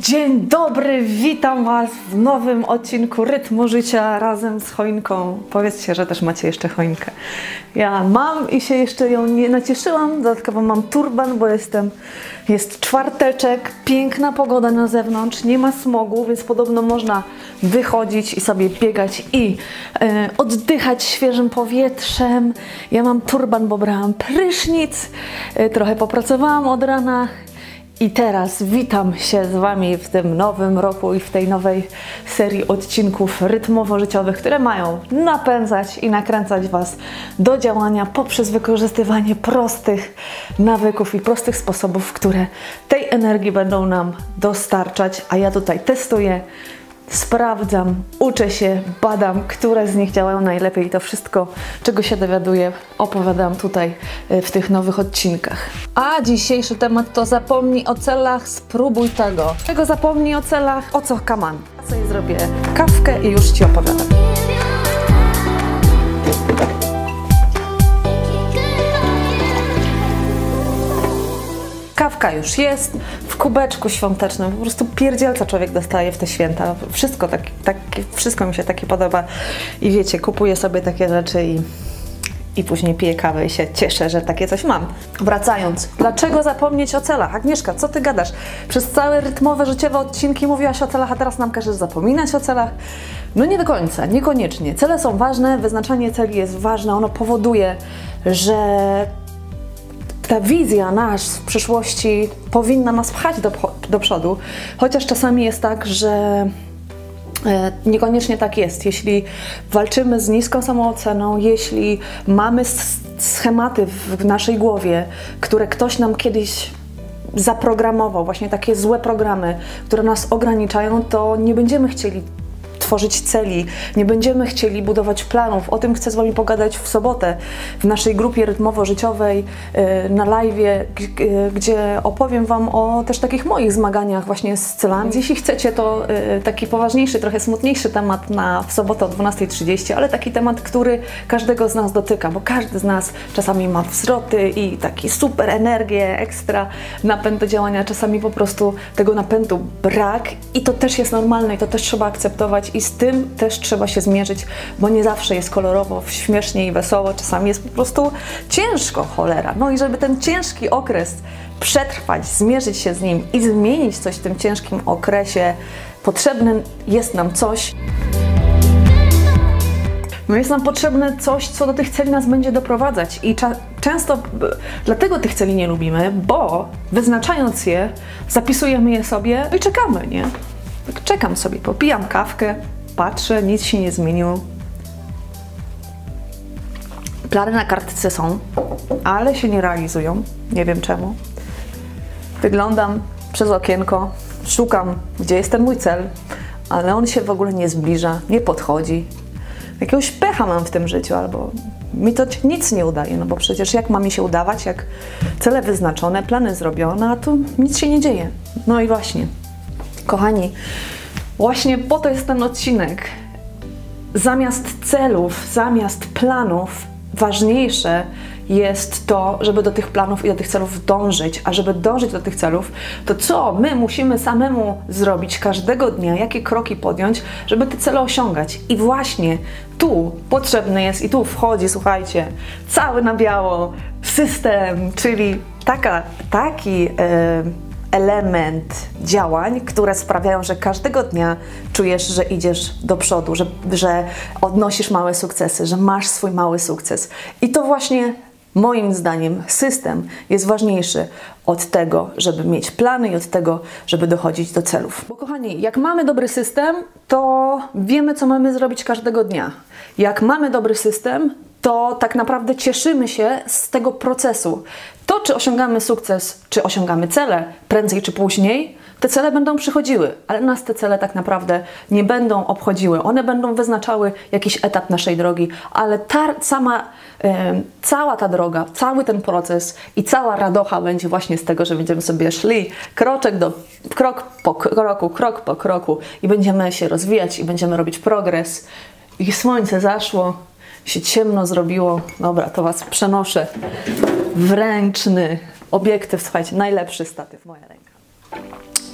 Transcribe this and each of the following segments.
Dzień dobry, witam Was w nowym odcinku Rytmu Życia razem z choinką. Powiedzcie, że też macie jeszcze choinkę. Ja mam i się jeszcze ją nie nacieszyłam. Dodatkowo mam turban, bo jestem, jest czwarteczek, piękna pogoda na zewnątrz, nie ma smogu, więc podobno można wychodzić i sobie biegać i e, oddychać świeżym powietrzem. Ja mam turban, bo brałam prysznic, e, trochę popracowałam od rana. I teraz witam się z Wami w tym nowym roku i w tej nowej serii odcinków rytmowo-życiowych, które mają napędzać i nakręcać Was do działania poprzez wykorzystywanie prostych nawyków i prostych sposobów, które tej energii będą nam dostarczać. A ja tutaj testuję, sprawdzam, uczę się, badam, które z nich działają najlepiej i to wszystko, czego się dowiaduję, opowiadam tutaj y, w tych nowych odcinkach. A dzisiejszy temat to zapomnij o celach, spróbuj tego. Czego zapomnij o celach? O co kaman? Sobie zrobię kawkę i już Ci opowiadam. Kawka już jest, w kubeczku świątecznym, po prostu pierdzielca człowiek dostaje w te święta. Wszystko, tak, tak, wszystko mi się takie podoba i wiecie, kupuję sobie takie rzeczy i, i później piję kawę i się cieszę, że takie coś mam. Wracając, dlaczego zapomnieć o celach? Agnieszka, co ty gadasz? Przez całe rytmowe, życiowe odcinki mówiłaś o celach, a teraz nam każesz zapominać o celach? No nie do końca, niekoniecznie. Cele są ważne, wyznaczanie celi jest ważne, ono powoduje, że ta wizja nasz w przyszłości powinna nas pchać do, do przodu, chociaż czasami jest tak, że e, Niekoniecznie tak jest. Jeśli walczymy z niską samooceną, jeśli mamy schematy w naszej głowie, które ktoś nam kiedyś zaprogramował, właśnie takie złe programy, które nas ograniczają, to nie będziemy chcieli tworzyć celi, nie będziemy chcieli budować planów. O tym chcę z Wami pogadać w sobotę w naszej grupie rytmowo-życiowej y, na live, gdzie opowiem Wam o też takich moich zmaganiach właśnie z celami. Jeśli chcecie, to y, taki poważniejszy, trochę smutniejszy temat na w sobotę o 12.30, ale taki temat, który każdego z nas dotyka, bo każdy z nas czasami ma wzroty i taki super energię, ekstra napęd do działania, czasami po prostu tego napędu brak i to też jest normalne i to też trzeba akceptować i z tym też trzeba się zmierzyć, bo nie zawsze jest kolorowo, śmiesznie i wesoło, czasami jest po prostu ciężko, cholera. No i żeby ten ciężki okres przetrwać, zmierzyć się z nim i zmienić coś w tym ciężkim okresie, potrzebne jest nam coś, no jest nam potrzebne coś, co do tych celi nas będzie doprowadzać. I często dlatego tych celi nie lubimy, bo wyznaczając je, zapisujemy je sobie i czekamy, nie? Tak czekam sobie, popijam kawkę, patrzę, nic się nie zmieniło. Plany na kartce są, ale się nie realizują. Nie wiem czemu. Wyglądam przez okienko, szukam, gdzie jest ten mój cel, ale on się w ogóle nie zbliża, nie podchodzi. Jakiegoś pecha mam w tym życiu, albo mi to nic nie udaje, no bo przecież jak ma mi się udawać, jak cele wyznaczone, plany zrobione, a tu nic się nie dzieje. No i właśnie, Kochani, właśnie po to jest ten odcinek. Zamiast celów, zamiast planów, ważniejsze jest to, żeby do tych planów i do tych celów dążyć. A żeby dążyć do tych celów, to co my musimy samemu zrobić każdego dnia, jakie kroki podjąć, żeby te cele osiągać. I właśnie tu potrzebny jest, i tu wchodzi, słuchajcie, cały na biało system, czyli taka, taki. Yy, element działań, które sprawiają, że każdego dnia czujesz, że idziesz do przodu, że, że odnosisz małe sukcesy, że masz swój mały sukces. I to właśnie moim zdaniem system jest ważniejszy od tego, żeby mieć plany i od tego, żeby dochodzić do celów. Bo kochani, jak mamy dobry system, to wiemy, co mamy zrobić każdego dnia. Jak mamy dobry system, to tak naprawdę cieszymy się z tego procesu. To, czy osiągamy sukces, czy osiągamy cele prędzej czy później, te cele będą przychodziły, ale nas te cele tak naprawdę nie będą obchodziły. One będą wyznaczały jakiś etap naszej drogi, ale ta sama, cała ta droga, cały ten proces i cała radocha będzie właśnie z tego, że będziemy sobie szli kroczek do krok po kroku, krok po kroku i będziemy się rozwijać i będziemy robić progres. I słońce zaszło, się ciemno zrobiło. Dobra, to Was przenoszę w ręczny obiektyw. Słuchajcie, najlepszy statyw, moja ręka.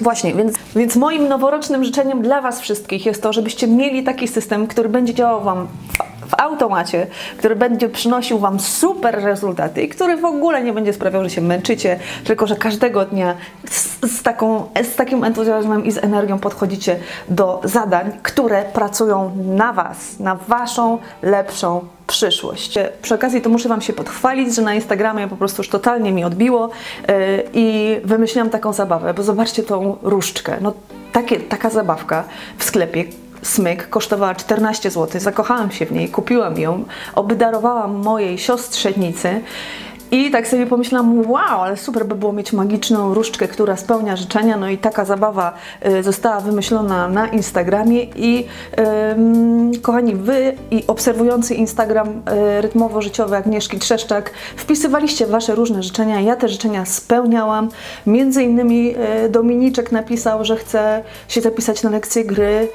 Właśnie, więc, więc moim noworocznym życzeniem dla Was wszystkich jest to, żebyście mieli taki system, który będzie działał Wam w, automacie, który będzie przynosił Wam super rezultaty i który w ogóle nie będzie sprawiał, że się męczycie, tylko że każdego dnia z, z, taką, z takim entuzjazmem i z energią podchodzicie do zadań, które pracują na Was, na Waszą lepszą przyszłość. Przy okazji to muszę Wam się podchwalić, że na Instagramie po prostu już totalnie mi odbiło yy, i wymyśliłam taką zabawę, bo zobaczcie tą różdżkę. No takie, taka zabawka w sklepie smyk kosztowała 14 zł. Zakochałam się w niej, kupiłam ją, obdarowałam mojej siostrzenicy i tak sobie pomyślałam, wow, ale super by było mieć magiczną różdżkę, która spełnia życzenia. No i taka zabawa y, została wymyślona na Instagramie i kochani, wy i obserwujący Instagram y, rytmowo-życiowy Agnieszki Trzeszczak wpisywaliście wasze różne życzenia. Ja te życzenia spełniałam. Między innymi y, Dominiczek napisał, że chce się zapisać na lekcję gry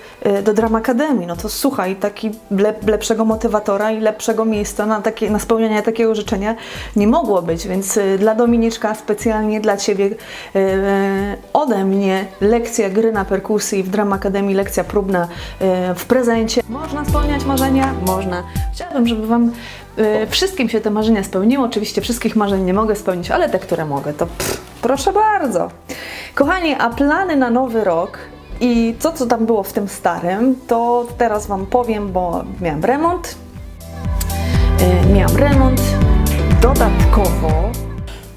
do Drama. No to słuchaj, taki lep, lepszego motywatora i lepszego miejsca na, takie, na spełnianie takiego życzenia nie mogło być, więc y, dla Dominiczka specjalnie dla Ciebie y, ode mnie lekcja gry na perkusji w Drama Academy, lekcja próbna y, w prezencie. Można spełniać marzenia? Można. Chciałabym, żeby Wam wszystkim się te marzenia spełniło. Oczywiście wszystkich marzeń nie mogę spełnić, ale te, które mogę, to pff, proszę bardzo. Kochani, a plany na nowy rok i co, co tam było w tym starym, to teraz Wam powiem, bo miałam remont. Miałam remont, Dodatkowo,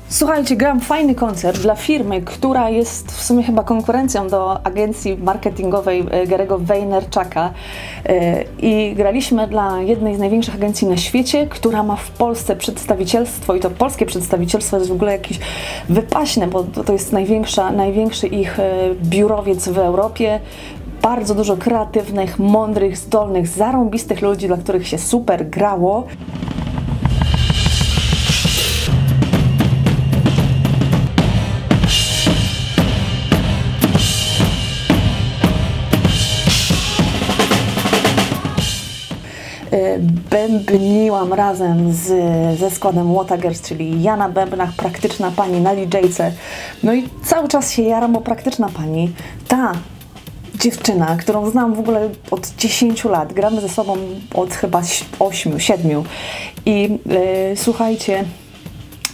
słuchajcie, gram fajny koncert dla firmy, która jest w sumie chyba konkurencją do agencji marketingowej e, Garego Vaynerchuka e, i graliśmy dla jednej z największych agencji na świecie, która ma w Polsce przedstawicielstwo i to polskie przedstawicielstwo jest w ogóle jakieś wypaśne, bo to jest największa, największy ich e, biurowiec w Europie bardzo dużo kreatywnych, mądrych, zdolnych, zarąbistych ludzi, dla których się super grało. Bębniłam razem z, ze składem Watagers, czyli ja na bębnach, praktyczna pani na DJ-ce. No i cały czas się jaram, bo praktyczna pani, ta dziewczyna, którą znam w ogóle od 10 lat, gramy ze sobą od chyba 8, 7 i yy, słuchajcie,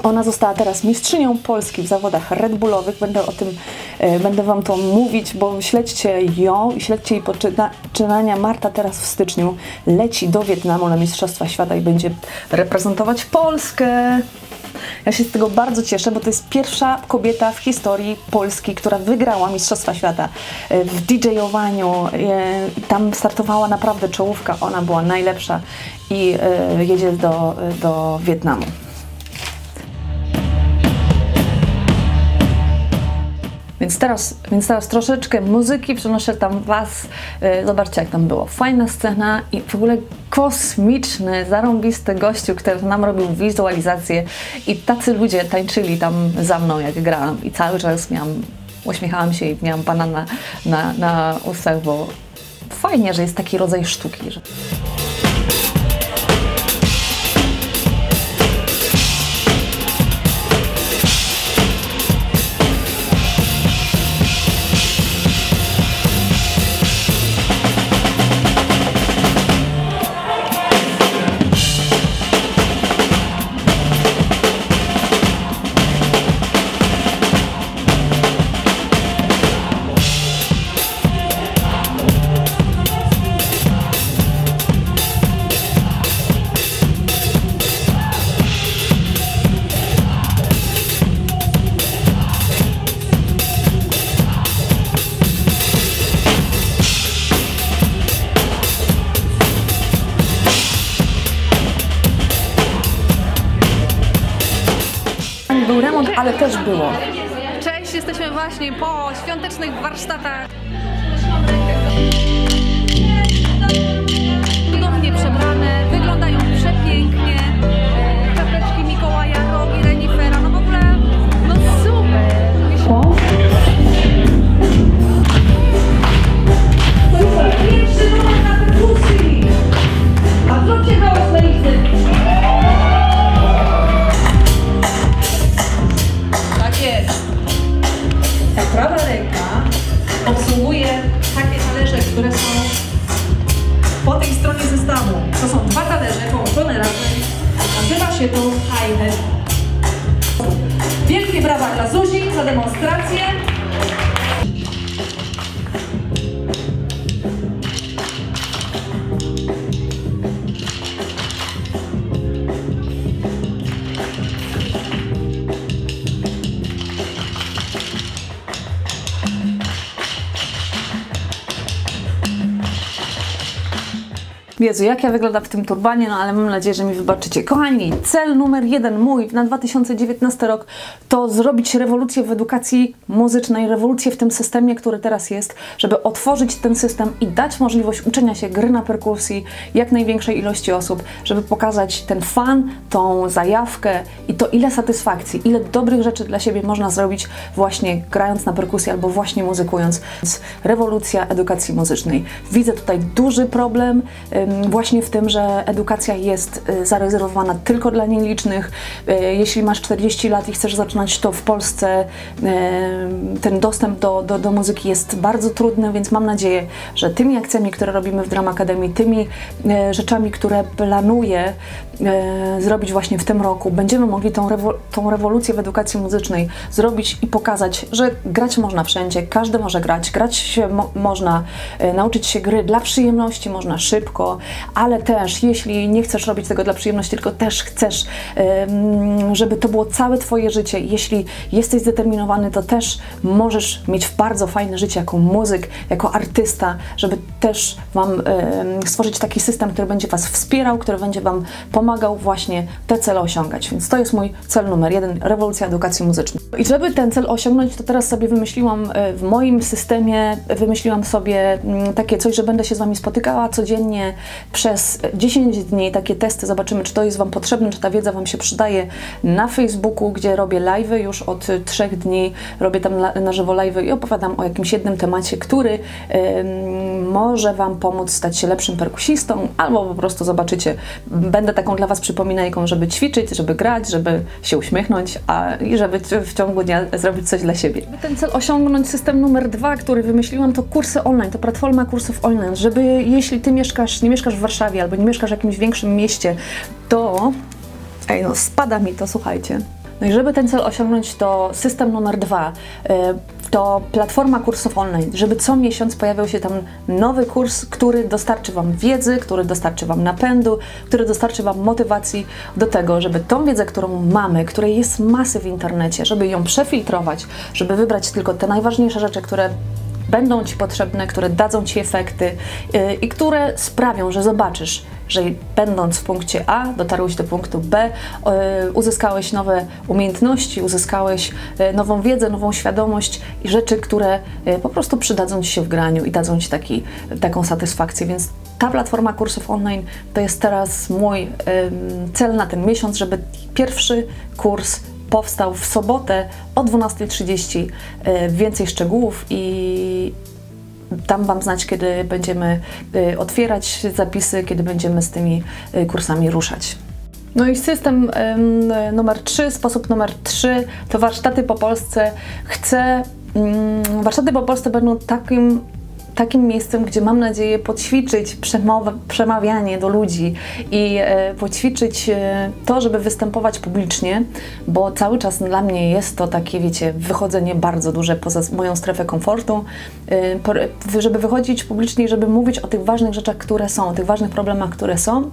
ona została teraz mistrzynią Polski w zawodach Red Bullowych. Będę o tym, e, będę Wam to mówić, bo śledźcie ją i śledźcie jej poczynania. Marta teraz w styczniu leci do Wietnamu na Mistrzostwa Świata i będzie reprezentować Polskę. Ja się z tego bardzo cieszę, bo to jest pierwsza kobieta w historii Polski, która wygrała Mistrzostwa Świata e, w DJ-owaniu. E, tam startowała naprawdę czołówka, ona była najlepsza i jedzie do, do Wietnamu. Więc teraz, więc teraz troszeczkę muzyki przenoszę tam Was. E, zobaczcie, jak tam było. Fajna scena i w ogóle kosmiczny, zarąbisty gościu, który nam robił wizualizację i tacy ludzie tańczyli tam za mną, jak grałam i cały czas miałam, uśmiechałam się i miałam pana na, na, na ustach, bo fajnie, że jest taki rodzaj sztuki. Że... ale też było Cześć, jesteśmy właśnie po świątecznych warsztatach. Się. Wielkie brawa dla Zuzi za demonstrację. Jezu, jak ja wyglądam w tym turbanie, no ale mam nadzieję, że mi wybaczycie. Kochani, cel numer jeden mój na 2019 rok to zrobić rewolucję w edukacji muzycznej, rewolucję w tym systemie, który teraz jest, żeby otworzyć ten system i dać możliwość uczenia się gry na perkusji jak największej ilości osób, żeby pokazać ten fan, tą zajawkę i to ile satysfakcji, ile dobrych rzeczy dla siebie można zrobić właśnie grając na perkusji albo właśnie muzykując. Więc rewolucja edukacji muzycznej. Widzę tutaj duży problem właśnie w tym, że edukacja jest y, zarezerwowana tylko dla nielicznych. Y, Jeśli masz 40 lat i chcesz zaczynać to w Polsce, y, ten dostęp do, do, do muzyki jest bardzo trudny, więc mam nadzieję, że tymi akcjami, które robimy w Drama Academy, tymi rzeczami, które planuję zrobić właśnie w tym roku, będziemy mogli tą, rewo- tą rewolucję w edukacji muzycznej zrobić i pokazać, że grać można wszędzie, każdy może grać, grać się mo- można, nauczyć się gry dla przyjemności, można szybko, ale też jeśli nie chcesz robić tego dla przyjemności, tylko też chcesz, żeby to było całe Twoje życie, jeśli jesteś zdeterminowany, to też możesz mieć bardzo fajne życie jako muzyk, jako artysta, żeby też Wam stworzyć taki system, który będzie Was wspierał, który będzie Wam pomagał właśnie te cele osiągać. Więc to jest mój cel numer jeden, rewolucja edukacji muzycznej. I żeby ten cel osiągnąć, to teraz sobie wymyśliłam e, w moim systemie, wymyśliłam sobie mm, takie coś, że będę się z Wami spotykała codziennie przez 10 dni, takie testy, zobaczymy, czy to jest Wam potrzebne, czy ta wiedza Wam się przydaje na Facebooku, gdzie robię live'y już od y, trzech dni, robię tam na żywo live'y i opowiadam o jakimś jednym temacie, który ym, może Wam pomóc stać się lepszym perkusistą, albo po prostu zobaczycie, będę taką dla Was przypominajką, żeby ćwiczyć, żeby grać, żeby się uśmiechnąć, a i żeby w- ciągu dnia zrobić coś dla siebie. Żeby ten cel osiągnąć, system numer dwa, który wymyśliłam, to kursy online, to platforma kursów online, żeby jeśli Ty mieszkasz, nie mieszkasz w Warszawie albo nie mieszkasz w jakimś większym mieście, to Ej, no spada mi to, słuchajcie. No i żeby ten cel osiągnąć, to system numer dwa, y, to platforma kursów online, żeby co miesiąc pojawiał się tam nowy kurs, który dostarczy Wam wiedzy, który dostarczy Wam napędu, który dostarczy Wam motywacji do tego, żeby tą wiedzę, którą mamy, której jest masy w internecie, żeby ją przefiltrować, żeby wybrać tylko te najważniejsze rzeczy, które będą Ci potrzebne, które dadzą Ci efekty yy, i które sprawią, że zobaczysz, że będąc w punkcie A, dotarłeś do punktu B, yy, uzyskałeś nowe umiejętności, uzyskałeś yy, nową wiedzę, nową świadomość i rzeczy, które yy, po prostu przydadzą Ci się w graniu i dadzą Ci taki, taką satysfakcję. Więc ta platforma kursów online to jest teraz mój cel na ten miesiąc, żeby pierwszy kurs powstał w sobotę o 12.30. Y, Więcej szczegółów i dam Wam znać, kiedy będziemy y, otwierać zapisy, kiedy będziemy z tymi y, kursami ruszać. No i system numer 3, sposób numer 3 to warsztaty po Polsce. Chcę, ym, warsztaty po Polsce będą takim takim miejscem, gdzie mam nadzieję poćwiczyć przemowę, przemawianie do ludzi i e, poćwiczyć e, to, żeby występować publicznie, bo cały czas dla mnie jest to takie, wiecie, wychodzenie bardzo duże poza moją strefę komfortu, e, żeby wychodzić publicznie żeby mówić o tych ważnych rzeczach, które są, o tych ważnych problemach, które są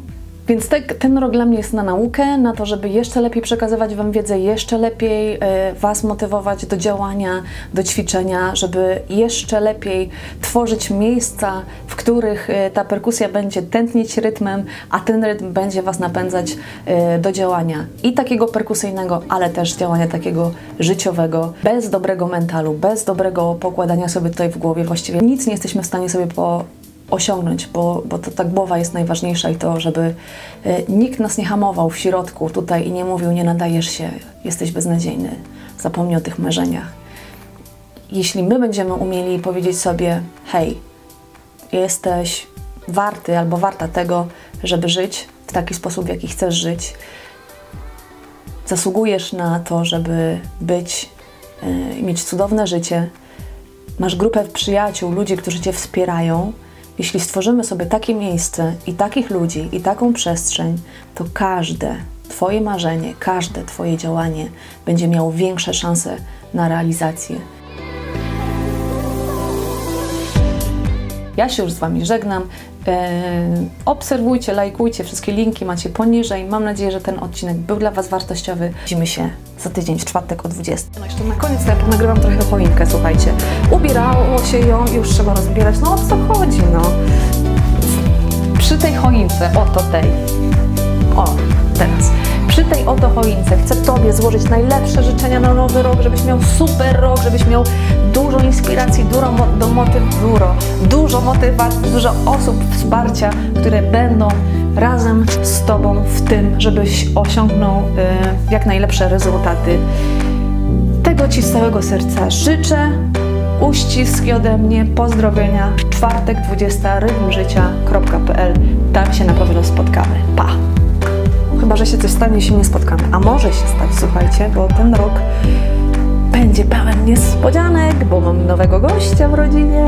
Więc te, ten rok dla mnie jest na naukę, na to, żeby jeszcze lepiej przekazywać Wam wiedzę, jeszcze lepiej y, Was motywować do działania, do ćwiczenia, żeby jeszcze lepiej tworzyć miejsca, w których y, ta perkusja będzie tętnić rytmem, a ten rytm będzie Was napędzać y, do działania i takiego perkusyjnego, ale też działania takiego życiowego. Bez dobrego mentalu, bez dobrego pokładania sobie tutaj w głowie właściwie nic nie jesteśmy w stanie sobie po osiągnąć, bo, bo to ta głowa jest najważniejsza i to, żeby y, nikt nas nie hamował w środku tutaj i nie mówił, nie nadajesz się, jesteś beznadziejny, zapomnij o tych marzeniach. Jeśli my będziemy umieli powiedzieć sobie, hej, jesteś warty albo warta tego, żeby żyć w taki sposób, w jaki chcesz żyć, zasługujesz na to, żeby być i mieć cudowne życie, masz grupę przyjaciół, ludzi, którzy Cię wspierają, jeśli stworzymy sobie takie miejsce i takich ludzi i taką przestrzeń, to każde Twoje marzenie, każde Twoje działanie będzie miało większe szanse na realizację. Ja się już z Wami żegnam. Eee, obserwujcie, lajkujcie, wszystkie linki macie poniżej. Mam nadzieję, że ten odcinek był dla Was wartościowy. Widzimy się za tydzień, w czwartek o 20. No jeszcze na koniec ja nagrywam trochę choinkę, słuchajcie. Ubierało się ją, już trzeba rozbierać. No o co chodzi, no? Przy tej choince, oto tej. O, teraz przy tej oto choince chcę Tobie złożyć najlepsze życzenia na nowy rok, żebyś miał super rok, żebyś miał dużo inspiracji, dużo, do motyw, dużo, dużo motywacji, dużo osób wsparcia, które będą razem z Tobą w tym, żebyś osiągnął y, jak najlepsze rezultaty. Tego Ci z całego serca życzę. Uściski ode mnie, pozdrowienia. Czwartek 20 rytmżycia.pl Tam się na pewno spotkamy. Pa! Chyba, że się coś stanie, się nie spotkamy. A może się stać, słuchajcie, bo ten rok będzie pełen niespodzianek, bo mam nowego gościa w rodzinie.